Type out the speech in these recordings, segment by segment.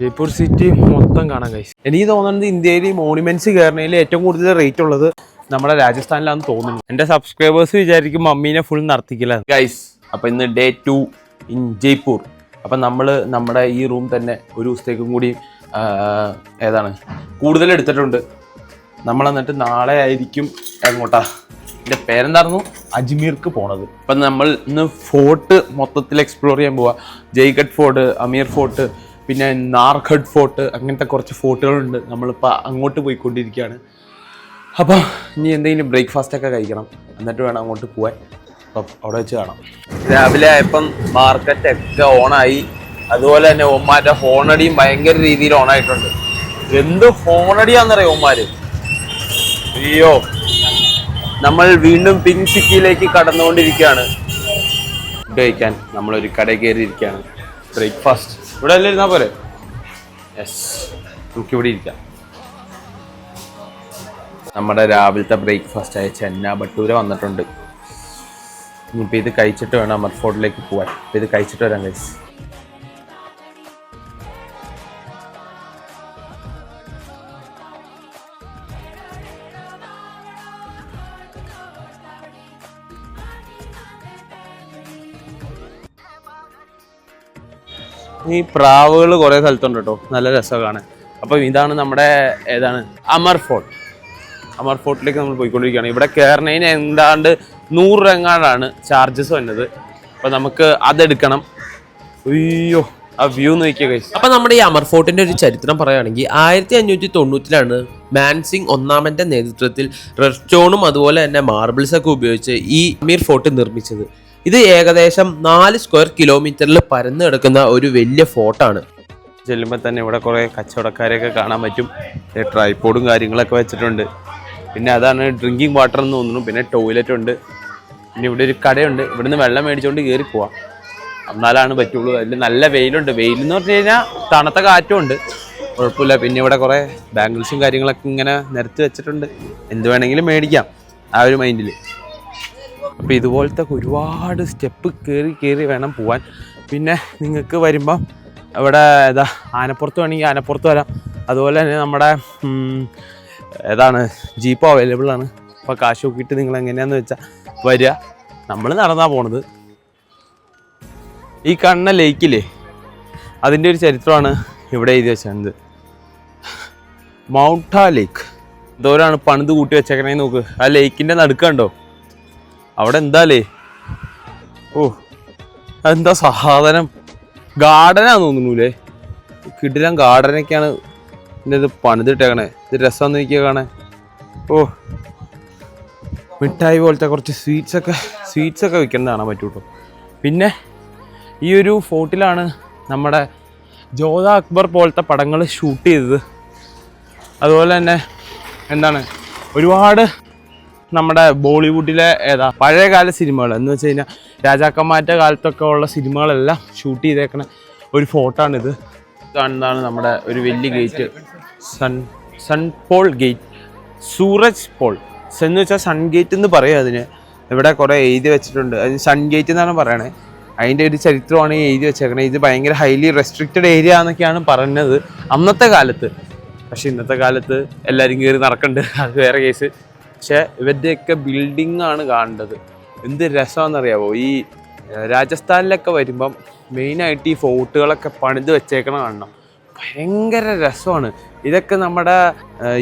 Jaipur city മൊത്തം കാണാൻ കഴിച്ചു എനിക്ക് തോന്നുന്നത് ഇന്ത്യയിൽ മോണുമെന്റ്സ് കയറുന്നതിൽ ഏറ്റവും കൂടുതൽ റേറ്റ് ഉള്ളത് നമ്മുടെ രാജസ്ഥാനിലാണെന്ന് തോന്നുന്നു. എന്റെ സബ്സ്ക്രൈബേഴ്സ് വിചാരിക്കും മമ്മീനെ ഫുൾ നടത്തിക്കില്ല. ഗൈസ് അപ്പോൾ ഇന്ന് ഡേ ടു ഇൻ ജയ്പൂർ. അപ്പം നമ്മൾ നമ്മുടെ ഈ റൂം തന്നെ ഒരു ദിവസത്തേക്കും കൂടി ഏതാണ് കൂടുതൽ എടുത്തിട്ടുണ്ട്. നമ്മൾ എന്നിട്ട് നാളെ ആയിരിക്കും എങ്ങോട്ടാ എന്റെ പേരെന്തായിരുന്നു? അജ്മീർക്ക് പോണത്. അപ്പം നമ്മൾ ഇന്ന് ഫോർട്ട് മൊത്തത്തിൽ എക്സ്പ്ലോർ ചെയ്യാൻ പോവാ. ജയ്ഗഡ് ഫോർട്ട് അമീർ ഫോർട്ട് പിന്നെ നാർഘഡ് ഫോർട്ട് അങ്ങനത്തെ കുറച്ച് ഫോർട്ടുകളുണ്ട് നമ്മളിപ്പോൾ അങ്ങോട്ട് പോയിക്കൊണ്ടിരിക്കുകയാണ്. അപ്പോൾ ഇനി എന്തെങ്കിലും ബ്രേക്ക്ഫാസ്റ്റ് ഒക്കെ കഴിക്കണം. എന്നിട്ട് വേണം അങ്ങോട്ട് പോവാൻ. അപ്പം അവിടെ വെച്ച് കാണാം. രാവിലെ ആയപ്പം മാർക്കറ്റ് ഒക്കെ ഓണായി അതുപോലെ തന്നെ ഓന്മാരുടെ ഹോണടിയും ഭയങ്കര രീതിയിൽ ഓണായിട്ടുണ്ട് എന്ത് ഹോണടിയാന്നറിയോ ഓന്മാര് അയ്യോ. നമ്മൾ വീണ്ടും പിങ്ക് സിറ്റിയിലേക്ക് കടന്നുകൊണ്ടിരിക്കുകയാണ്. ഫുഡ് കഴിക്കാൻ നമ്മളൊരു കടയിൽ കയറിയിരിക്കുകയാണ്. ബ്രേക്ക്ഫാസ്റ്റ് ഇവിടെ അല്ലേ ഇരുന്നാൽ പോരെ? യെസ് നമുക്കിവിടെ ഇരിക്കാം. നമ്മുടെ രാവിലത്തെ ബ്രേക്ക്ഫാസ്റ്റ് ആയ ചെന്ന ബട്ടൂര വന്നിട്ടുണ്ട്. ഇനിയിപ്പോൾ ഇത് കഴിച്ചിട്ട് വേണം അമർഫോർട്ടിലേക്ക് പോകാൻ ഇത് കഴിച്ചിട്ട് വരാം ഗൈസ് ഈ പ്രാവുകൾ കുറേ സ്ഥലത്തുണ്ട് കേട്ടോ. നല്ല രസമാണ്. കാണാൻ അപ്പം ഇതാണ് നമ്മുടെ ഏതാണ്? അമർ ഫോർട്ട്. അമർ ഫോർട്ടിലേക്ക് നമ്മൾ പോയിക്കൊണ്ടിരിക്കുകയാണ്. ഇവിടെ കയറുന്നതിന് എന്താണ്ട് നൂറ് രംഗാടാണ് ചാർജസ് വന്നത് അപ്പം നമുക്ക് അതെടുക്കണം. അയ്യോ ആ വ്യൂ നോക്കിയ അപ്പൊ നമ്മുടെ ഈ അമർ ഫോർട്ടിന്റെ ഒരു ചരിത്രം പറയുകയാണെങ്കിൽ ആയിരത്തി അഞ്ഞൂറ്റി തൊണ്ണൂറ്റിലാണ് മാൻസിംഗ് ഒന്നാമന്റെ നേതൃത്വത്തിൽ റെഡ് സ്റ്റോണും അതുപോലെ തന്നെ മാർബിൾസ് ഒക്കെ ഉപയോഗിച്ച് ഈ അമീർ ഫോർട്ട് നിർമ്മിച്ചത്. ഇത് ഏകദേശം നാല് സ്ക്വയർ കിലോമീറ്ററിൽ പരന്നു കിടക്കുന്ന ഒരു വലിയ ഫോർട്ടാണ് ചെല്ലുമ്പോൾ തന്നെ ഇവിടെ കുറേ കച്ചവടക്കാരെയൊക്കെ കാണാൻ പറ്റും. ട്രൈപോഡും കാര്യങ്ങളൊക്കെ വെച്ചിട്ടുണ്ട്. പിന്നെ അതാണ് ഡ്രിങ്കിങ് വാട്ടർ എന്ന് തോന്നുന്നു. പിന്നെ ടോയ്ലറ്റ് ഉണ്ട്. പിന്നെ ഇവിടെ ഒരു കടയുണ്ട്. ഇവിടുന്ന് വെള്ളം മേടിച്ചുകൊണ്ട് കയറി പോവാം. എന്നാലാണ് പറ്റുള്ളൂ. അതിൽ നല്ല വെയിലുണ്ട്. വെയിൽ എന്ന് പറഞ്ഞു കഴിഞ്ഞാൽ തണുത്ത കാറ്റും ഉണ്ട്. കുഴപ്പമില്ല. പിന്നെ ഇവിടെ കുറേ ബാംഗിൾസും കാര്യങ്ങളൊക്കെ ഇങ്ങനെ നിരത്തി വെച്ചിട്ടുണ്ട്. എന്ത് വേണമെങ്കിലും മേടിക്കാം. ആ ഒരു മൈൻഡിൽ അപ്പോൾ ഇതുപോലത്തെ ഒരുപാട് സ്റ്റെപ്പ് കയറി കയറി വേണം പോവാൻ. പിന്നെ നിങ്ങൾക്ക് വരുമ്പം ഇവിടെ ഏതാ ആനപ്പുറത്ത് വേണമെങ്കിൽ ആനപ്പുറത്ത് വരാം. അതുപോലെ തന്നെ നമ്മുടെ ഏതാണ് ജീപ്പ് അവൈലബിൾ ആണ്. അപ്പോൾ കാശ് നോക്കിയിട്ട് നിങ്ങൾ എങ്ങനെയാണെന്ന് വെച്ചാൽ വരിക. നമ്മൾ നടന്നാ പോണത്. ഈ കണ്ണ ലേക്കില്ലേ അതിന്റെ ഒരു ചരിത്രമാണ് ഇവിടെ എഴുതി വെച്ചത് മൗണ്ട ലേക്ക് എന്തോരാണ് പണിത് കൂട്ടി വെച്ചേക്കണേ നോക്ക്. ആ ലേക്കിന്റെ നടുക്കുണ്ടോ അവിടെ എന്താലേ? ഓ എന്താ സാധനം? ഗാർഡനാ തോന്നുന്നൂലേ? കിടിലം ഗാർഡനൊക്കെയാണ് ഇതിന്റെ ഇത് പണിതിട്ടേക്കണേ. ഇത് രസം നോക്കിയ കാണേ ഓ മിഠായി പോലത്തെ കുറച്ച് സ്വീറ്റ്സ് ഒക്കെ സ്വീറ്റ്സ് ഒക്കെ വിൽക്കുന്നത് കാണാൻ പറ്റൂ കേട്ടോ പിന്നെ ഈ ഒരു ഫോർട്ടിലാണ് നമ്മുടെ ജോധ അക്ബർ പോലത്തെ പടങ്ങൾ ഷൂട്ട് ചെയ്തത്. അതുപോലെ തന്നെ എന്താണ് ഒരുപാട് നമ്മുടെ ബോളിവുഡിലെ ഏതാ പഴയകാല സിനിമകൾ എന്ന് വെച്ച് കഴിഞ്ഞാൽ രാജാക്കന്മാരുടെ കാലത്തൊക്കെ ഉള്ള സിനിമകളെല്ലാം ഷൂട്ട് ചെയ്തേക്കണ ഒരു ഫോട്ടോ ആണിത് കാണുന്നതാണ് നമ്മുടെ ഒരു വലിയ gate. Sun sun Pol gate. Suraj Pol. എന്ന് വെച്ചാൽ സൺ ഗേറ്റ് എന്ന് പറയും അതിന്. ഇവിടെ കുറേ എഴുതി വെച്ചിട്ടുണ്ട്. അതിന് സൺ ഗേറ്റ് എന്നാണ് പറയണത് അതിന്റെ ഒരു ചരിത്രമാണ് എഴുതി വെച്ചേക്കണത് ഇത് ഭയങ്കര ഹൈലി റെസ്ട്രിക്റ്റഡ് ഏരിയ എന്നൊക്കെയാണ് പറഞ്ഞത് അന്നത്തെ കാലത്ത്. പക്ഷെ ഇന്നത്തെ കാലത്ത് എല്ലാവരും കയറി നടക്കുന്നുണ്ട് അത് വേറെ കേസ് പക്ഷെ ഇവരുടെയൊക്കെ ബിൽഡിംഗ് ആണ് കാണേണ്ടത്. എന്ത് രസമാണെന്നറിയാവോ? ഈ രാജസ്ഥാനിലൊക്കെ വരുമ്പം മെയിനായിട്ട് ഈ ഫോർട്ടുകളൊക്കെ പണിത് വെച്ചേക്കണ കാണണം. ഭയങ്കര രസമാണ്. ഇതൊക്കെ നമ്മുടെ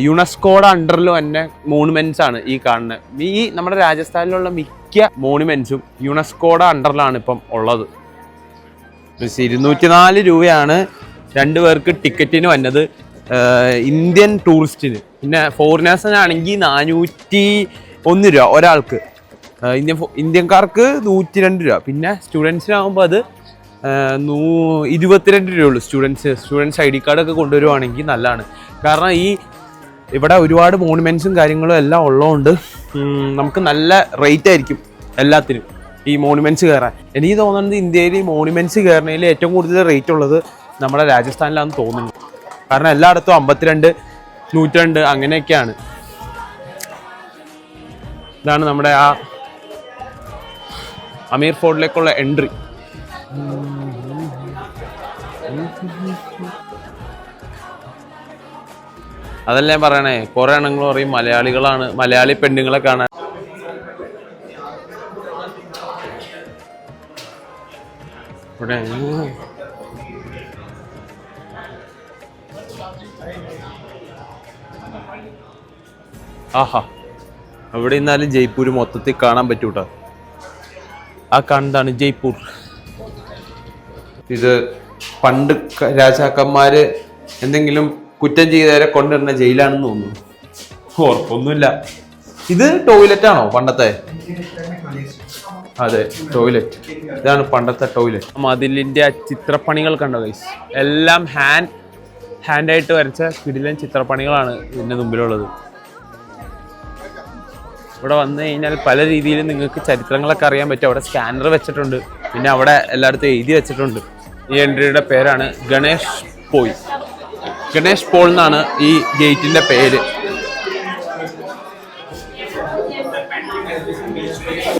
യുണെസ്കോയുടെ അണ്ടറിൽ തന്നെ മോണുമെൻസ് ആണ് ഈ കാണുന്നത് ഈ നമ്മുടെ രാജസ്ഥാനിലുള്ള മിക്ക മോണുമെൻസും യുനെസ്കോയുടെ അണ്ടറിലാണ് ഇപ്പം ഉള്ളത്. ഇരുന്നൂറ്റി നാല് രൂപയാണ് രണ്ട് പേർക്ക് ടിക്കറ്റിന് വന്നത്. ഇന്ത്യൻ ടൂറിസ്റ്റിന്. പിന്നെ ഫോറിനേഴ്സിനാണെങ്കിൽ നാനൂറ്റി ഒന്ന് രൂപ ഒരാൾക്ക്. ഇന്ത്യൻ ഇന്ത്യക്കാർക്ക് നൂറ്റി രണ്ട് രൂപ. പിന്നെ സ്റ്റുഡൻസിനാകുമ്പോൾ അത് നൂ ഇരുപത്തിരണ്ട് രൂപയുള്ളൂ സ്റ്റുഡൻസ്. സ്റ്റുഡൻസ് ഐ ഡി കാർഡൊക്കെ കൊണ്ടുവരുവാണെങ്കിൽ നല്ലതാണ്. കാരണം ഈ ഇവിടെ ഒരുപാട് മോണുമെന്റ്സും കാര്യങ്ങളും എല്ലാം ഉള്ളതുകൊണ്ട് നമുക്ക് നല്ല റേറ്റ് ആയിരിക്കും എല്ലാത്തിനും ഈ മോണുമെന്റ്സ് കയറാൻ എനിക്ക് തോന്നുന്നത് ഇന്ത്യയിൽ ഈ മോണുമെന്റ്സ് കയറുന്നതിൽ ഏറ്റവും കൂടുതൽ റേറ്റ് ഉള്ളത് നമ്മുടെ രാജസ്ഥാനിലാണെന്ന് തോന്നുന്നു. കാരണം എല്ലായിടത്തും അമ്പത്തിരണ്ട് നൂറ്റിരണ്ട് അങ്ങനെയൊക്കെയാണ്. ഇതാണ് നമ്മുടെ ആ അമീർ ഫോർട്ടിലേക്കുള്ള എൻട്രി. അതല്ല ഞാൻ പറയണേ കുറെ എണ്ണങ്ങൾ പറയും മലയാളികളാണ് മലയാളി പെണ്ണുങ്ങളെ കാണാൻ. ഇവിടെ ആഹാ. അവിടെ നിന്നാലും ജയ്പൂർ മൊത്തത്തിൽ കാണാൻ പറ്റൂട്ടോ? ആ കണ്ടാണ് ജയ്പൂർ. ഇത് പണ്ട് രാജാക്കന്മാര് എന്തെങ്കിലും കുറ്റം ചെയ്തവരെ കൊണ്ടുവരുന്ന ജയിലാണെന്ന് തോന്നുന്നു. ഉറപ്പൊന്നുമില്ല. ഇത് ടോയ്ലറ്റ് ആണോ പണ്ടത്തെ? അതെ ടോയ്ലറ്റ് ഇതാണ് പണ്ടത്തെ ടോയ്ലറ്റ് മതിലിന്റെ ആ ചിത്രപ്പണികൾ കണ്ടോ ഗൈസ് എല്ലാം ഹാൻഡ് ഹാൻഡായിട്ട് വരച്ച കിടിലൻ ചിത്രപ്പണികളാണ് ഇതിന്റെ മുമ്പിലുള്ളത്. ഇവിടെ വന്നു കഴിഞ്ഞാൽ പല രീതിയിൽ നിങ്ങൾക്ക് ചരിത്രങ്ങളൊക്കെ അറിയാൻ പറ്റും. അവിടെ സ്കാനർ വെച്ചിട്ടുണ്ട്. പിന്നെ അവിടെ എല്ലായിടത്തും എഴുതി വെച്ചിട്ടുണ്ട്. ഈ എൻട്രിയുടെ പേരാണ് ഗണേഷ് പോയി. ഗണേഷ് പോൾ എന്നാണ് ഈ ഗേറ്റിന്റെ പേര്.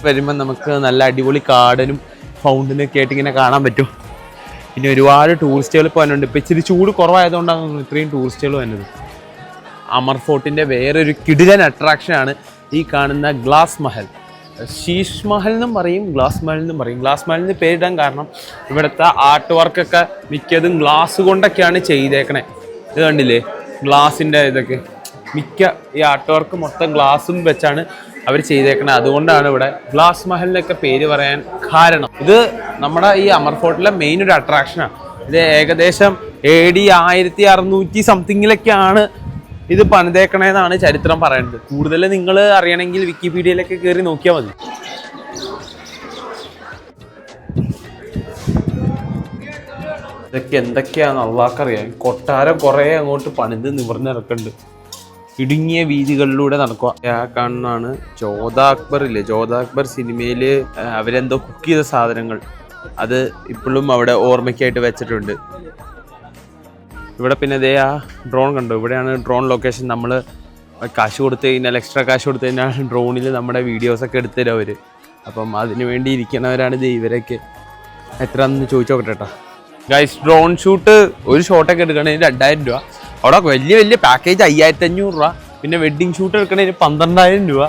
വരുമ്പോൾ നമുക്ക് നല്ല അടിപൊളി കാടനും ഫൗണ്ടനും ഒക്കെ ആയിട്ട് ഇങ്ങനെ കാണാൻ പറ്റും. പിന്നെ ഒരുപാട് ടൂറിസ്റ്റുകൾ വരുന്നുണ്ട് ഇപ്പം ഇച്ചിരി ചൂട് കുറവായതുകൊണ്ടാണ് ഇത്രയും ടൂറിസ്റ്റുകൾ വരുന്നത് അമർ ഫോർട്ടിന്റെ വേറൊരു കിടിലൻ അട്രാക്ഷനാണ് ഈ കാണുന്ന ഗ്ലാസ് മഹൽ. ശീഷ് മഹൽ എന്നും പറയും ഗ്ലാസ് മഹൽ എന്നും പറയും. ഗ്ലാസ് മഹലിന് പേരിടാൻ കാരണം ഇവിടുത്തെ ആർട്ട് വർക്കൊക്കെ മിക്കതും ഗ്ലാസ് കൊണ്ടൊക്കെയാണ് ചെയ്തേക്കണേ. ഇത് കണ്ടില്ലേ? ഗ്ലാസിന്റെ ഇതൊക്കെ. മിക്ക ഈ ആർട്ട് വർക്ക് മൊത്തം ഗ്ലാസും വെച്ചാണ് അവർ ചെയ്തേക്കണത് അതുകൊണ്ടാണ് ഇവിടെ ഗ്ലാസ് മഹലിനൊക്കെ പേര് പറയാൻ കാരണം. ഇത് നമ്മുടെ ഈ അമർ ഫോർട്ടിലെ മെയിൻ ഒരു അട്രാക്ഷനാണ് ഇത് ഏകദേശം എ ഡി ആയിരത്തി അറുന്നൂറ്റി സംതിങ്ങിലൊക്കെയാണ് ഇത് പണിതേക്കണേന്നാണ് ചരിത്രം പറയുന്നത്. കൂടുതൽ നിങ്ങൾ അറിയണമെങ്കിൽ വിക്കിപീഡിയയിലൊക്കെ കയറി നോക്കിയാൽ മതി. ഇതൊക്കെ എന്തൊക്കെയാന്ന് അള്ളാഹ്ക്കറിയാം. കൊട്ടാരം കുറേ അങ്ങോട്ട് പണിത് നിവർന്നിറക്കുന്നുണ്ട്. ഇടുങ്ങിയ വീതികളിലൂടെ നടക്കുക. ആ കാണുന്നതാണ് ജോധ അക്ബർ ഇല്ലേ? ജോധ അക്ബർ സിനിമയിൽ അവരെന്തോ കുക്ക് ചെയ്ത സാധനങ്ങൾ. അത് ഇപ്പോഴും അവിടെ ഓർമ്മയ്ക്കായിട്ട് വെച്ചിട്ടുണ്ട്. ഇവിടെ പിന്നെ ഇതേ ആ ഡ്രോൺ കണ്ടു? ഇവിടെയാണ് ഡ്രോൺ ലൊക്കേഷൻ നമ്മൾ കാശ് കൊടുത്തു കഴിഞ്ഞാൽ എക്സ്ട്രാ കാശ് കൊടുത്തു കഴിഞ്ഞാൽ ഡ്രോണിൽ നമ്മുടെ വീഡിയോസൊക്കെ എടുത്തുതരും അവർ അപ്പം അതിന് വേണ്ടി ഇരിക്കുന്നവരാണ് ഇത് ഇവരൊക്കെ. എത്ര എന്ന് ചോദിച്ചു നോക്കട്ടെ കേട്ടോ ഗൈസ് ഡ്രോൺ ഷൂട്ട് ഒരു ഷോട്ടൊക്കെ എടുക്കണമെങ്കിൽ രണ്ടായിരം രൂപ. അവിടെ വലിയ വലിയ പാക്കേജ് അയ്യായിരത്തി അഞ്ഞൂറ് രൂപ. പിന്നെ വെഡ്ഡിങ് ഷൂട്ട് എടുക്കണമെങ്കിൽ പന്ത്രണ്ടായിരം രൂപ.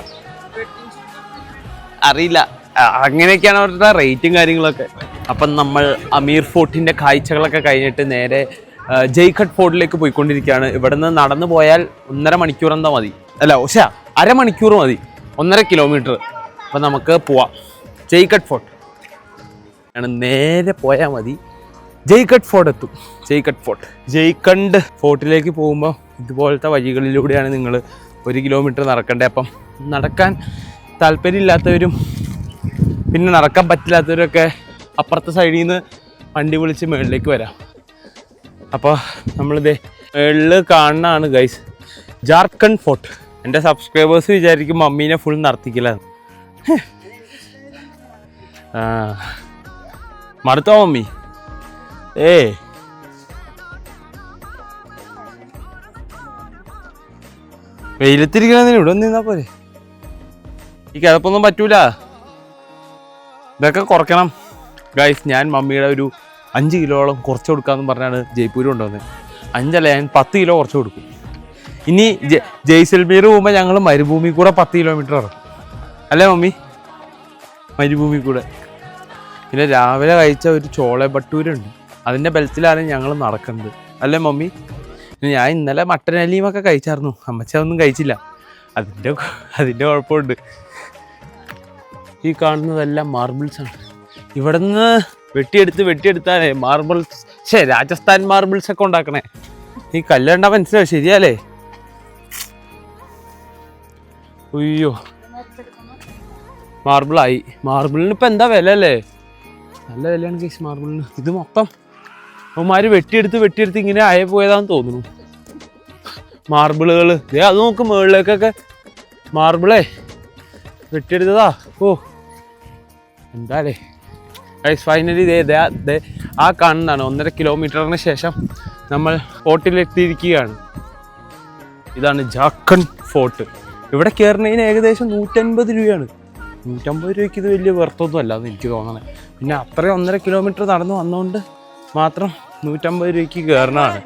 അറിയില്ല. അങ്ങനെയൊക്കെയാണ് അവരുടെ റേറ്റും കാര്യങ്ങളൊക്കെ. അപ്പം നമ്മൾ അമീർ ഫോർട്ടിന്റെ കാഴ്ചകളൊക്കെ കഴിഞ്ഞിട്ട് നേരെ ആ, ജയ്ഘട്ട് ഫോർട്ടിലേക്ക് പോയിക്കൊണ്ടിരിക്കുകയാണ്. ഇവിടെ നിന്ന് നടന്നു പോയാൽ ഒന്നര മണിക്കൂർ എന്താ മതി? അല്ല പക്ഷേ അരമണിക്കൂർ മതി. ഒന്നര കിലോമീറ്റർ. അപ്പം നമുക്ക് പോവാം. ജയ്ഘട്ട് ഫോർട്ട്. ആണ് നേരെ പോയാൽ മതി. ജയ്ഘട്ട് ഫോർട്ട് എത്തും. ജയ്ഘട്ട് ഫോർട്ട്. ജയ്ഖണ്ഡ് ഫോർട്ടിലേക്ക് പോകുമ്പോൾ ഇതുപോലത്തെ വഴികളിലൂടെയാണ് നിങ്ങൾ ഒരു കിലോമീറ്റർ നടക്കേണ്ടത് അപ്പം നടക്കാൻ താല്പര്യമില്ലാത്തവരും പിന്നെ നടക്കാൻ പറ്റില്ലാത്തവരൊക്കെ അപ്പുറത്തെ സൈഡിൽ നിന്ന് വണ്ടി വിളിച്ച് മുകളിലേക്ക് വരാം. അപ്പോൾ നമ്മളിത് എള്ള് കാണുന്നതാണ് ഗൈസ് ജാർഖണ്ഡ് ഫോർട്ട്. എന്റെ സബ്സ്ക്രൈബേഴ്സ് വിചാരിക്കും മമ്മീനെ ഫുൾ നടത്തിക്കില്ല ആ. മടുത്തോ മമ്മി? ഏ. വെയിലത്തിരിക്കണതിന് ഇവിടെ നിന്നാ പോരെ? ഈ കിഴപ്പൊന്നും പറ്റൂല. ഇതൊക്കെ കുറയ്ക്കണം ഗൈസ് ഞാൻ മമ്മിയുടെ ഒരു അഞ്ച് കിലോളം കുറച്ച് കൊടുക്കാമെന്ന് പറഞ്ഞാണ് ജയ്പൂർ കൊണ്ടുവന്നത് അഞ്ചല്ല ഞാൻ പത്ത് കിലോ കുറച്ച് കൊടുക്കും. ഇനി ജയ്സൽമീർ പോകുമ്പോൾ ഞങ്ങൾ മരുഭൂമി കൂടെ പത്ത് കിലോമീറ്റർ ഇറങ്ങും. അല്ലേ മമ്മി? മരുഭൂമി കൂടെ. പിന്നെ രാവിലെ കഴിച്ച ഒരു ചോള ബട്ടൂരുണ്ട്. അതിന്റെ ബലത്തിലാണ് ഞങ്ങൾ നടക്കുന്നത്. അല്ലേ മമ്മി? ഞാൻ ഇന്നലെ മട്ടൻ അലിയുമൊക്കെ കഴിച്ചായിരുന്നു. അമ്മച്ച ഒന്നും കഴിച്ചില്ല. അതിന്റെ അതിന്റെ കുഴപ്പമുണ്ട്. ഈ കാണുന്നതെല്ലാം മാർബിൾസാണ് ആണ്. ഇവിടെ നിന്ന് വെട്ടിയെടുത്ത് വെട്ടിയെടുത്താലേ മാർബിൾസ് ശേ രാജസ്ഥാൻ മാർബിൾസ് ഒക്കെ ഉണ്ടാക്കണേ. ഈ കല്ലണ്ട മനസ്സിലാവും ശരിയല്ലേ അയ്യോ. മാർബിളായി മാർബിളിന് ഇപ്പം എന്താ വില അല്ലേ? നല്ല വിലയാണ് കേസ് മാർബിളിന് ഇത് മൊത്തം അവന്മാര് വെട്ടിയെടുത്ത് വെട്ടിയെടുത്ത് ഇങ്ങനെ ആയ പോയതാന്ന് തോന്നുന്നു. മാർബിളുകൾ ദേ അത് നോക്ക് മുകളിലേക്കൊക്കെ. മാർബിളേ വെട്ടിയെടുത്തതാ. ഓ. എന്താലേ ഗൈസ് ഫൈനലി ദേ ആ കാണുന്നതാണ് ഒന്നര കിലോമീറ്ററിന് ശേഷം നമ്മൾ ഫോർട്ടിലെത്തിയിരിക്കുകയാണ് ഇതാണ് ജാർഖണ്ഡ് ഫോർട്ട് ഇവിടെ കയറുന്നതിന് ഏകദേശം നൂറ്റൻപത് രൂപയാണ്. നൂറ്റമ്പത് രൂപയ്ക്ക് ഇത് വലിയ വെറുത്തൊന്നും അല്ല എന്ന് എനിക്ക് തോന്നണേ പിന്നെ അത്രയും ഒന്നര കിലോമീറ്റർ നടന്നു വന്നുകൊണ്ട് മാത്രം നൂറ്റമ്പത് രൂപയ്ക്ക് കയറണതാണ്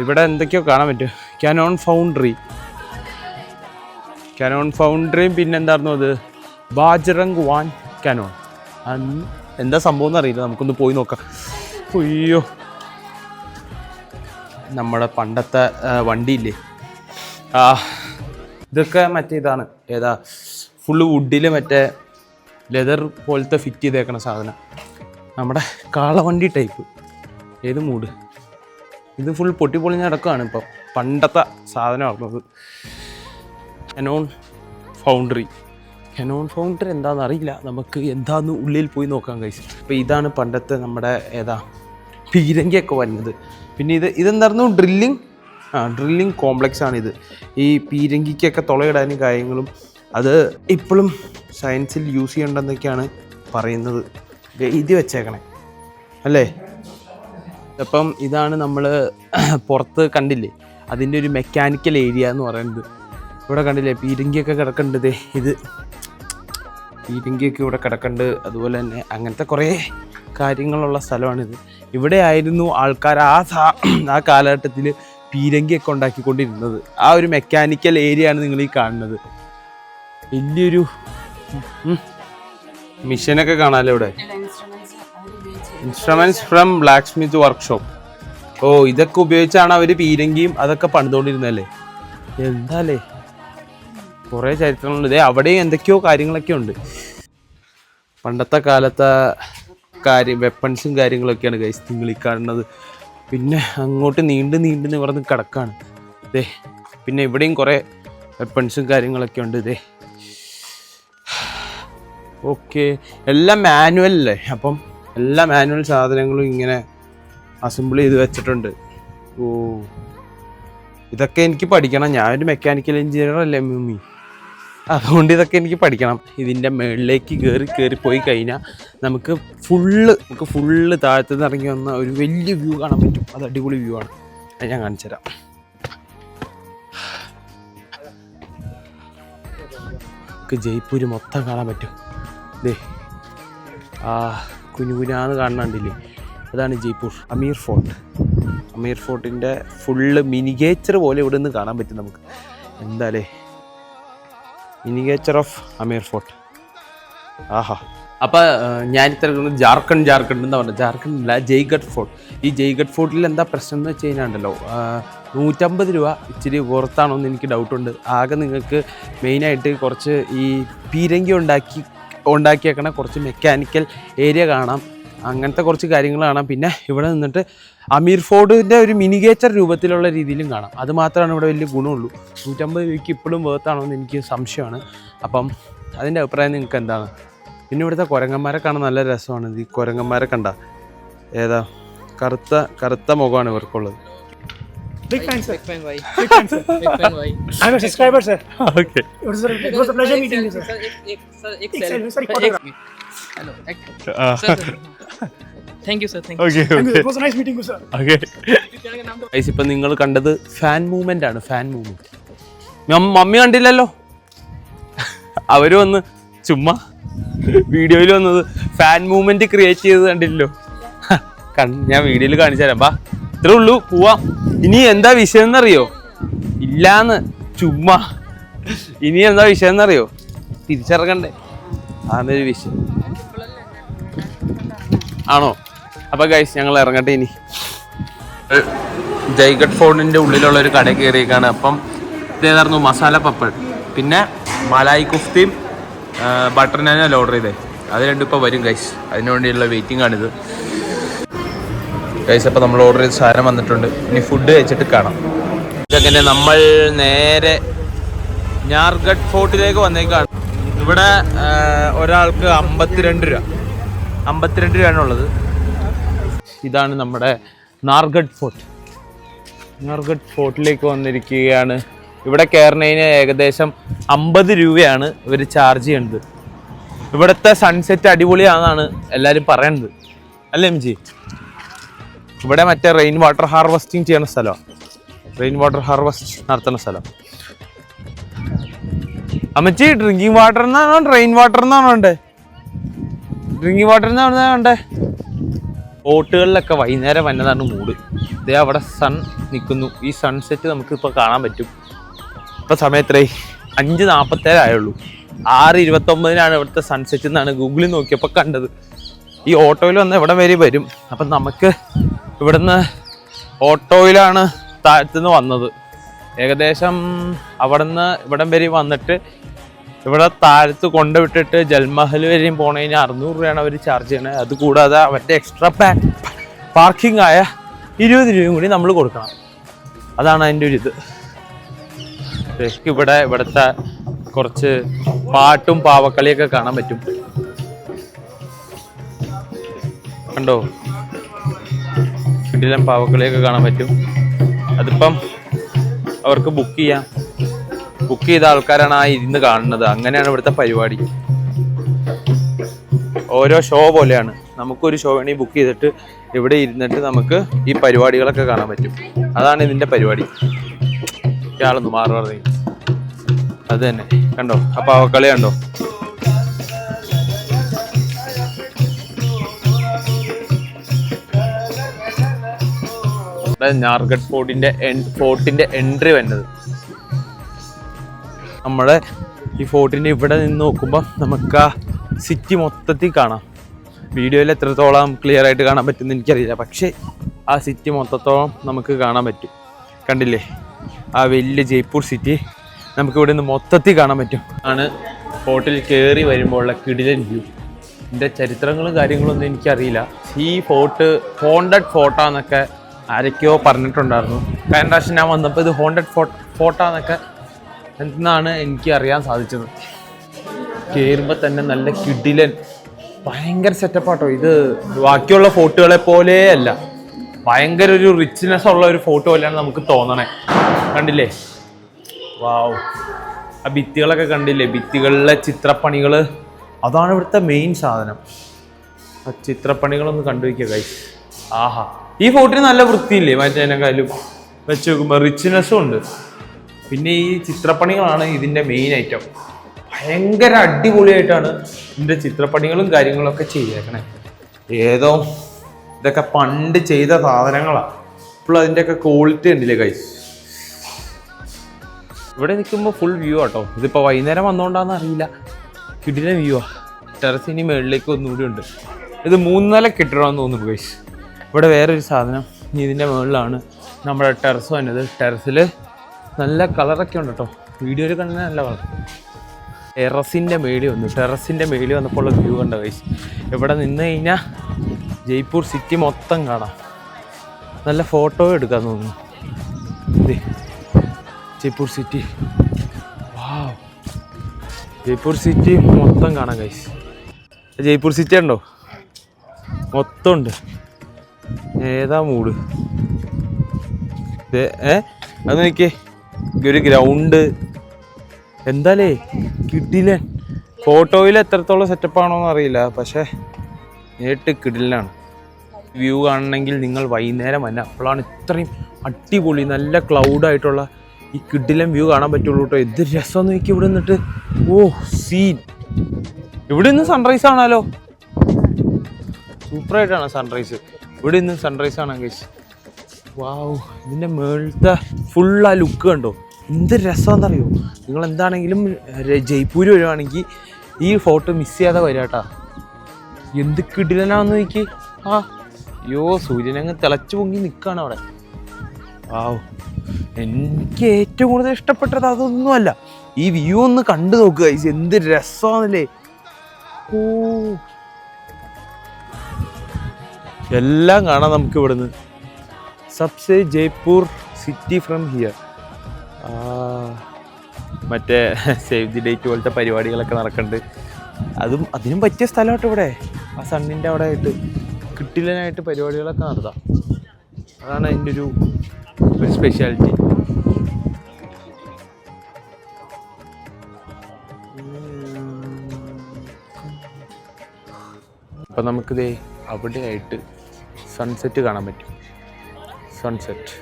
ഇവിടെ എന്തൊക്കെയോ കാണാൻ പറ്റും. കാനോൺ ഫൗണ്ടറി കാനോൺ ഫൗണ്ടറിയും പിന്നെന്തായിരുന്നു അത്? ബാജറങ് വാൻ കാനോൺ എന്താ സംഭവം എന്ന് അറിയില്ല നമുക്കൊന്ന് പോയി നോക്കാം. അയ്യോ. നമ്മുടെ പണ്ടത്തെ വണ്ടി വണ്ടിയില്ലേ? ആ ഇതൊക്കെ മറ്റേ ഇതാണ്. ഏതാ? ഫുള്ള് വുഡിൽ മറ്റേ ലെതർ പോലത്തെ ഫിറ്റ് ചെയ്തേക്കണ സാധനം. നമ്മുടെ കാളവണ്ടി ടൈപ്പ് ഏത് മൂഡ് ഇത് ഫുൾ പൊട്ടി പൊളിഞ്ഞ് നടക്കുകയാണ് ഇപ്പം. പണ്ടത്തെ സാധനമായിരുന്നത് എനോൺ ഫൗണ്ടറി കനോൺ ഫൗണ്ടർ എന്താണെന്ന് അറിയില്ല. നമുക്ക് എന്താന്ന് ഉള്ളിൽ പോയി നോക്കാൻ കഴിച്ചു അപ്പോൾ ഇതാണ് പണ്ടത്തെ നമ്മുടെ ഏതാ പീരങ്കിയൊക്കെ വരുന്നത്. പിന്നെ ഇത് ഇതെന്തായിരുന്നു? ഡ്രില്ലിങ് ആ ഡ്രില്ലിങ് കോംപ്ലക്സ് ആണിത് ഈ പീരങ്കിക്കൊക്കെ തുളയിടാനും കാര്യങ്ങളും അത് ഇപ്പോഴും സയൻസിൽ യൂസ് ചെയ്യണ്ടെന്നൊക്കെയാണ് പറയുന്നത്. എഴുതി വെച്ചേക്കണേ. അല്ലേ? അപ്പം ഇതാണ് നമ്മൾ പുറത്ത് കണ്ടില്ലേ? അതിന്റെ ഒരു മെക്കാനിക്കൽ ഏരിയ എന്ന് പറയുന്നത്. ഇവിടെ കണ്ടില്ലേ? പീരങ്കിയൊക്കെ കിടക്കേണ്ടത് ഇത്. പീരങ്കിയൊക്കെ ഇവിടെ കിടക്കുന്നുണ്ട് അതുപോലെ തന്നെ അങ്ങനത്തെ കുറേ കാര്യങ്ങളുള്ള സ്ഥലമാണിത്. ഇവിടെ ആയിരുന്നു ആൾക്കാർ ആ സാ ആ കാലഘട്ടത്തിൽ പീരങ്കിയൊക്കെ ഉണ്ടാക്കിക്കൊണ്ടിരുന്നത്. ആ ഒരു മെക്കാനിക്കൽ ഏരിയ ആണ് നിങ്ങൾ ഈ കാണുന്നത്. വലിയൊരു മിഷനൊക്കെ കാണാമല്ലോ ഇവിടെ? Instruments from blacksmith workshop ഓ ഇതൊക്കെ ഉപയോഗിച്ചാണ് അവർ പീരങ്കിയും അതൊക്കെ പണിതുകൊണ്ടിരുന്നല്ലേ എന്താലേ കുറേ ചരിത്രങ്ങളുണ്ട്. ഇതേ അവിടെയും എന്തൊക്കെയോ കാര്യങ്ങളൊക്കെ ഉണ്ട്. പണ്ടത്തെ കാലത്തെ കാര്യം വെപ്പൺസും കാര്യങ്ങളൊക്കെയാണ് ഗൈസ് ഈ കാണുന്നത്. പിന്നെ അങ്ങോട്ട് നീണ്ട് നീണ്ട് നിവർന്ന് കിടക്കാണ്. ഇതേ പിന്നെ ഇവിടെയും കുറേ വെപ്പൺസും കാര്യങ്ങളൊക്കെ ഉണ്ട്. ഇതേ ഓക്കെ എല്ലാം മാനുവൽ അല്ലേ? അപ്പം എല്ലാ മാനുവൽ സാധനങ്ങളും ഇങ്ങനെ അസംബിൾ ചെയ്ത് വെച്ചിട്ടുണ്ട്. ഓ. ഇതൊക്കെ എനിക്ക് പഠിക്കണം. ഞാനൊരു മെക്കാനിക്കൽ എഞ്ചിനീയർ അല്ലേ മമ്മി? അതുകൊണ്ട് ഇതൊക്കെ എനിക്ക് പഠിക്കണം. ഇതിന്റെ മുകളിലേക്ക് കയറി കയറി പോയി കഴിഞ്ഞാൽ നമുക്ക് ഫുള്ള് നമുക്ക് ഫുള്ള് താഴത്തു നിന്ന് ഇറങ്ങി വന്ന ഒരു വലിയ വ്യൂ കാണാൻ പറ്റും. അത് അടിപൊളി വ്യൂ ആണ്. അത് ഞാൻ കാണിച്ചു തരാം. നമുക്ക് ജയ്പൂര് മൊത്തം കാണാൻ പറ്റും. ദേ ആ കുഞ്ഞു കുഞ്ഞാന്ന് കാണുന്നുണ്ടില്ലേ അതാണ് ജയ്പൂർ അമീർ ഫോർട്ട്. അമീർ ഫോർട്ടിന്റെ ഫുള്ള് മിനിഗേച്ചർ പോലെ ഇവിടെ നിന്ന് കാണാൻ പറ്റും നമുക്ക്. എന്താലേ? മിനിഗേച്ചർ ഓഫ് അമീർ ഫോർട്ട് ആഹാ. അപ്പൊ ഞാൻ ഇത്ര ജാർഖണ്ഡ് ജാർഖണ്ഡ് എന്ന് പറഞ്ഞത് ജാർഖണ്ഡ് അല്ല ജയ്ഗഡ് ഫോർട്ട്. ഈ ജയ്ഗഡ് ഫോർട്ടിൽ എന്താ പ്രശ്നം എന്ന് വെച്ച് കഴിഞ്ഞാൽ ഉണ്ടല്ലോ നൂറ്റമ്പത് രൂപ ഇച്ചിരി പുറത്താണോ എന്ന് എനിക്ക് ഡൗട്ടുണ്ട് ആകെ നിങ്ങൾക്ക് മെയിനായിട്ട് കുറച്ച് ഈ പീരങ്കി ഉണ്ടാക്കി ഉണ്ടാക്കിയേക്കണ കുറച്ച് മെക്കാനിക്കൽ ഏരിയ കാണാം. അങ്ങനത്തെ കുറച്ച് കാര്യങ്ങൾ കാണാം പിന്നെ ഇവിടെ നിന്നിട്ട് അമീർ ഫോർഡിന്റെ ഒരു മിനിഗേച്ചർ രൂപത്തിലുള്ള രീതിയിലും കാണാം അത് മാത്രമാണ് ഇവിടെ വലിയ ഗുണമുള്ളൂ നൂറ്റമ്പത് രൂപയ്ക്ക് ഇപ്പോഴും വേർത്താണോ എന്ന് എനിക്ക് സംശയമാണ് അപ്പം അതിന്റെ അഭിപ്രായം നിങ്ങൾക്ക് എന്താണ് പിന്നെ ഇവിടുത്തെ കുരങ്ങന്മാരെ കാണാൻ നല്ല രസമാണ് ഈ കുരങ്ങന്മാരെ കണ്ട ഏതാ കറുത്ത കറുത്ത മുഖമാണ് ഇവർക്കുള്ളത് Big താങ്ക് നിങ്ങൾ കണ്ടത് ഫാൻ മൂവ്മെന്റ് ആണ് ഫാൻ മൂവ്മെന്റ് മമ്മി കണ്ടില്ലല്ലോ? അവർ വന്ന് ചുമ്മാ വീഡിയോയിൽ വന്നത് ഫാൻ മൂവ്മെന്റ് ക്രിയേറ്റ് ചെയ്ത് കണ്ടില്ലല്ലോ? ഞാൻ വീഡിയോയിൽ കാണിച്ചു ബാ ഇത്രേ ഉള്ളൂ. പോവാം. ഇനി എന്താ വിഷയം എന്നറിയോ? ഇല്ലാന്ന്. ചുമ്മാ. ഇനി എന്താ വിഷയം എന്നറിയോ? തിരിച്ചറങ്ങണ്ടേ അതൊരു വിഷയം. ആണോ? അപ്പൊ ഗൈസ് ഞങ്ങൾ ഇറങ്ങട്ടെ ഇനി. ജൈഗഡ് ഫോർഡിന്റെ ഉള്ളിലുള്ള ഒരു കട കയറിയേക്കാണ്. അപ്പം ഇതേതായിരുന്നു മസാല പപ്പഡ് പിന്നെ മലായി കുഫ്തിയും ബട്ടർ നാനല്ല ഓർഡർ ചെയ്തേ. അത് രണ്ടും ഇപ്പോൾ വരും ഗൈസ് അതിനു വേണ്ടിയുള്ള വെയിറ്റിംഗ് ആണിത്. ഗൈസ് അപ്പോൾ നമ്മൾ ഓർഡർ ചെയ്ത സാധനം വന്നിട്ടുണ്ട്. ഇനി ഫുഡ് കഴിച്ചിട്ട് കാണാം. ഇതങ്ങനെ നമ്മൾ നേരെ ഞാർഗഡ് ഫോർട്ടിലേക്ക് വന്നേക്കാണ്. ഇവിടെ ഒരാൾക്ക് അമ്പത്തിരണ്ട് രൂപ. അമ്പത്തിരണ്ട് രൂപയാണുള്ളത്. ഇതാണ് നമ്മുടെ നാർഗഡ് ഫോർട്ട്. നാർഗഡ് ഫോർട്ടിലേക്ക് വന്നിരിക്കുകയാണ്. ഇവിടെ കയറുന്നതിന് ഏകദേശം അമ്പത് രൂപയാണ് ഇവർ ചാർജ് ചെയ്യുന്നത്. ഇവിടുത്തെ സൺസെറ്റ് അടിപൊളിയാണെന്നാണ് എല്ലാവരും പറയുന്നത്. അല്ലേ എം ജി? ഇവിടെ മറ്റേ റെയിൻ വാട്ടർ ഹാർവെസ്റ്റിംഗ് ചെയ്യുന്ന സ്ഥലമാണ് റെയിൻ വാട്ടർ ഹാർവെസ്റ്റ് നടത്തുന്ന സ്ഥലം. അമ്മച്ചി ഡ്രിങ്കിങ് വാട്ടർ എന്നാണോ റെയിൻ വാട്ടർ എന്നാണോ വേണ്ടേ ഡ്രിങ്കിങ് വാട്ടർ എന്നാണോ വേണ്ടേ ബോട്ടുകളിലൊക്കെ വൈകുന്നേരം വന്നതാണ് മൂട്. ഇതേ അവിടെ സൺ നിൽക്കുന്നു. ഈ സൺസെറ്റ് നമുക്കിപ്പോൾ കാണാൻ പറ്റും. ഇപ്പം സമയത്രേ അഞ്ച് നാൽപ്പത്തേഴായുള്ളൂ ആറ് ഇരുപത്തൊമ്പതിനാണ് ഇവിടുത്തെ സൺസെറ്റ് എന്നാണ് ഗൂഗിളിൽ നോക്കിയപ്പോൾ കണ്ടത്. ഈ ഓട്ടോയിൽ വന്ന് ഇവിടെ വരെ വരും? അപ്പം നമുക്ക് ഇവിടുന്ന് ഓട്ടോയിലാണ് താഴത്തുനിന്ന് വന്നത്. ഏകദേശം അവിടുന്ന് ഇവിടം വരെ വന്നിട്ട് ഇവിടെ താഴത്ത് കൊണ്ടുവിട്ടിട്ട് ജൽമഹൽ വരെയും പോണതിന് അറുന്നൂറ് രൂപയാണ് അവർ ചാർജ് ചെയ്യണത് അത് കൂടാതെ അവരുടെ എക്സ്ട്രാ പാർക്കിംഗ് ആയ ഇരുപത് രൂപയും കൂടി നമ്മൾ കൊടുക്കണം. അതാണ് അതിന്റെ ഒരു ഇത്. ഇവിടെ ഇവിടുത്തെ കുറച്ച് പാട്ടും പാവക്കളിയൊക്കെ കാണാൻ പറ്റും. കണ്ടോ? കിടിലൻ പാവക്കളിയൊക്കെ കാണാൻ പറ്റും. അതിപ്പം അവർക്ക് ബുക്ക് ചെയ്യാം. ബുക്ക് ചെയ്ത ആൾക്കാരാണ് ആ ഇരുന്ന് കാണുന്നത്. അങ്ങനെയാണ് ഇവിടുത്തെ പരിപാടി. ഓരോ ഷോ പോലെയാണ്. നമുക്കൊരു ഷോ വേണമെങ്കിൽ ബുക്ക് ചെയ്തിട്ട് ഇവിടെ ഇരുന്നിട്ട് നമുക്ക് ഈ പരിപാടികളൊക്കെ കാണാൻ പറ്റും. അതാണ് ഇതിന്റെ പരിപാടി. ഇയാളൊന്ന് മാറി പറഞ്ഞു അത് തന്നെ. കണ്ടോ? ആ കളി കണ്ടോ? ഞാർഗഡ് ഫോർട്ടിന്റെ ഫോർട്ടിന്റെ എൻട്രി വരുന്നത്. നമ്മളെ ഈ ഫോർട്ടിന്റെ ഇവിടെ നിന്ന് നോക്കുമ്പോൾ നമുക്ക് ആ സിറ്റി മൊത്തത്തിൽ കാണാം. വീഡിയോയിൽ എത്രത്തോളം ക്ലിയർ ആയിട്ട് കാണാൻ പറ്റുമെന്ന് എനിക്കറിയില്ല. പക്ഷേ ആ സിറ്റി മൊത്തത്തോളം നമുക്ക് കാണാൻ പറ്റും. കണ്ടില്ലേ? ആ വലിയ ജയ്പൂർ സിറ്റി നമുക്ക് ഇവിടെ നിന്ന് മൊത്തത്തിൽ കാണാൻ പറ്റും. ആണ് ഫോർട്ടിൽ കയറി വരുമ്പോഴുള്ള കിടിലൻ വ്യൂ ഇതിന്റെ ചരിത്രങ്ങളും കാര്യങ്ങളും ഒന്നും എനിക്കറിയില്ല. ഈ ഫോർട്ട് ഹോണ്ടഡ് ഫോർട്ടാന്നൊക്കെ ആരൊക്കെയോ പറഞ്ഞിട്ടുണ്ടായിരുന്നു. കഴിഞ്ഞ പ്രാവശ്യം ഞാൻ വന്നപ്പോൾ ഇത് ഹോണ്ടഡ് ഫോർട്ട് ഫോർട്ടാന്നൊക്കെ എന്നാണ് എനിക്ക് അറിയാൻ സാധിച്ചത്. കയറുമ്പോൾ തന്നെ നല്ല കിഡിലൻ ഭയങ്കര സെറ്റപ്പാട്ടോ ഇത് ബാക്കിയുള്ള ഫോട്ടോകളെ പോലെ അല്ല. ഭയങ്കര ഒരു റിച്ച്നെസ് ഉള്ള ഒരു ഫോട്ടോ പോലെയാണ് നമുക്ക് തോന്നണേ. കണ്ടില്ലേ? വാവ് ആ ഭിത്തികളൊക്കെ കണ്ടില്ലേ? ഭിത്തികളിലെ ചിത്രപ്പണികൾ അതാണ് ഇവിടുത്തെ മെയിൻ സാധനം. ആ ചിത്രപ്പണികളൊന്ന് കണ്ടു വയ്ക്കുക ഗൈസ് ആഹാ. ഈ ഫോട്ടോയിൽ നല്ല വൃത്തിയില്ലേ? മറ്റേതിനെക്കാളും വെച്ച് നോക്കുമ്പോൾ റിച്ച്നെസ്സും ഉണ്ട്. പിന്നെ ഈ ചിത്രപ്പണികളാണ് ഇതിന്റെ മെയിൻ ഐറ്റം ഭയങ്കര അടിപൊളിയായിട്ടാണ് ഇതിന്റെ ചിത്രപ്പണികളും കാര്യങ്ങളൊക്കെ ചെയ്തേക്കണേ. ഏതോ ഇതൊക്കെ പണ്ട് ചെയ്ത സാധനങ്ങളാണ് ഇപ്പോൾ അതിന്റെയൊക്കെ ക്വാളിറ്റി ഉണ്ടല്ലേ കൈസ് ഇവിടെ നിൽക്കുമ്പോൾ ഫുൾ വ്യൂ ആട്ടോ. ഇതിപ്പോൾ വൈകുന്നേരം വന്നോണ്ടാന്ന് അറിയില്ല. കിടിലെ വ്യൂ ആ. ടെറസിന് മുകളിലേക്ക് ഒന്നുകൂടി ഉണ്ട്. ഇത് മൂന്നല നില കെട്ടിടമാണെന്ന് തോന്നുന്നു ഗൈസ് ഇവിടെ വേറൊരു സാധനം ഇതിന്റെ മുകളിലാണ് നമ്മുടെ ടെറസ് വന്നത്. ടെറസിൽ നല്ല കളറൊക്കെ ഉണ്ട് കേട്ടോ വീഡിയോയിൽ കണ്ട നല്ല കളർ. ടെറസിന്റെ മേളിൽ വന്നു. ടെറസിന്റെ മേളിൽ വന്നപ്പോൾ ഉള്ള വ്യൂ കണ്ട വൈസ് ഇവിടെ നിന്ന് കഴിഞ്ഞാൽ ജയ്പൂർ സിറ്റി മൊത്തം കാണാം. നല്ല ഫോട്ടോ എടുക്കാൻ തോന്നുന്നു. ദേ, ജയ്പൂർ സിറ്റി വാ ജയ്പൂർ സിറ്റി മൊത്തം കാണാം ഗൈസ് ജയ്പൂർ സിറ്റി ഉണ്ടോ? മൊത്തം ഉണ്ട്. ഏതാ മൂട്? ഏ? അത് നോക്കിയേ. ഒരു ഗ്രൗണ്ട്. എന്താലേ? കിടിലൻ. ഫോട്ടോയിൽ എത്രത്തോളം സെറ്റപ്പ് ആണോന്ന് അറിയില്ല പക്ഷേ നേരിട്ട് കിടിലാണ്. വ്യൂ കാണണമെങ്കിൽ നിങ്ങൾ വൈകുന്നേരം വന്നെ. അപ്പോഴാണ് ഇത്രയും അടിപൊളി നല്ല ക്ലൗഡായിട്ടുള്ള ഈ കിടിലൻ വ്യൂ കാണാൻ പറ്റുള്ളൂ കേട്ടോ. എന്ത് രസം നോക്കി ഇവിടെ നിന്നിട്ട്. ഓ സീൻ ഇവിടെ നിന്ന് സൺറൈസ് ആണല്ലോ. സൂപ്പറായിട്ടാണ് സൺറൈസ് ഇവിടെ നിന്ന് സൺറൈസ് ആണ് ഗൈസ് വാവ് ഇതിന്റെ മേളത്തെ ഫുൾ ആ ലുക്ക് കണ്ടോ? എന്ത് രസമാണെന്നറിയോ? നിങ്ങൾ എന്താണെങ്കിലും ജയ്പൂർ വരുവാണെങ്കിൽ ഈ ഫോട്ടോ മിസ് ചെയ്യാതെ വരാട്ടാ എന്ത് കിടിലനാന്ന് നോക്കി ആ അയ്യോ സൂര്യനങ്ങ് തിളച്ചു പൊങ്ങി നിൽക്കുകയാണ് അവിടെ. വാവ് എനിക്ക് ഏറ്റവും കൂടുതൽ ഇഷ്ടപ്പെട്ടത് അതൊന്നുമല്ല. ഈ വ്യൂ ഒന്ന് കണ്ടു നോക്കുക എന്ത് രസമാണല്ലേ. ഓ. എല്ലാം കാണാം നമുക്ക് ഇവിടുന്ന്. സബ്സെ ജയ്പൂർ സിറ്റി ഫ്രം ഹിയർ മറ്റേ സേവ് ദി ഡേറ്റ് പോലത്തെ പരിപാടികളൊക്കെ നടക്കുന്നുണ്ട് അതും അതിനും പറ്റിയ സ്ഥലമായിട്ട് ഇവിടെ. ആ സണ്ണിന്റെ അവിടെ ആയിട്ട് കിട്ടില്ലനായിട്ട് പരിപാടികളൊക്കെ നടത്താം. അതാണ് അതിന്റെ ഒരു ഒരു സ്പെഷ്യാലിറ്റി അപ്പം നമുക്കിതേ അവിടെയായിട്ട് സൺസെറ്റ് കാണാൻ പറ്റും. സൺസെറ്റ്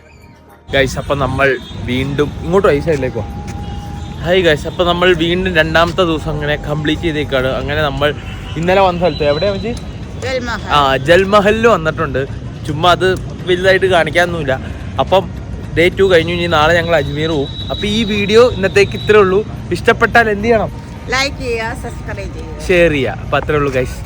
ഗൈസ് അപ്പം നമ്മൾ വീണ്ടും ഇങ്ങോട്ട് ഈ സൈഡിലേക്കോ ഹായ് ഗൈസ് അപ്പം നമ്മൾ വീണ്ടും രണ്ടാമത്തെ ദിവസം അങ്ങനെ കംപ്ലീറ്റ് ചെയ്തേക്കാണ്. അങ്ങനെ നമ്മൾ ഇന്നലെ വന്ന സ്ഥലത്ത് എവിടെയാ വെച്ച് ജൽമഹൽ. ആ ജൽമഹലിൽ വന്നിട്ടുണ്ട്. ചുമ്മാ അത് വലുതായിട്ട് കാണിക്കാനൊന്നുമില്ല. അപ്പം ഡേ ടു കഴിഞ്ഞു ഇനി നാളെ ഞങ്ങൾ അജ്മീർ പോവും. അപ്പം ഈ വീഡിയോ ഇന്നത്തേക്ക് ഇത്രേ ഉള്ളൂ. ഇഷ്ടപ്പെട്ടാൽ എന്ത് ചെയ്യണം? ലൈക്ക് ചെയ്യുക സബ്സ്ക്രൈബ് ചെയ്യുക. ഷെയർ ചെയ്യുക. അപ്പം അത്രേ ഉള്ളൂ ഗൈസ്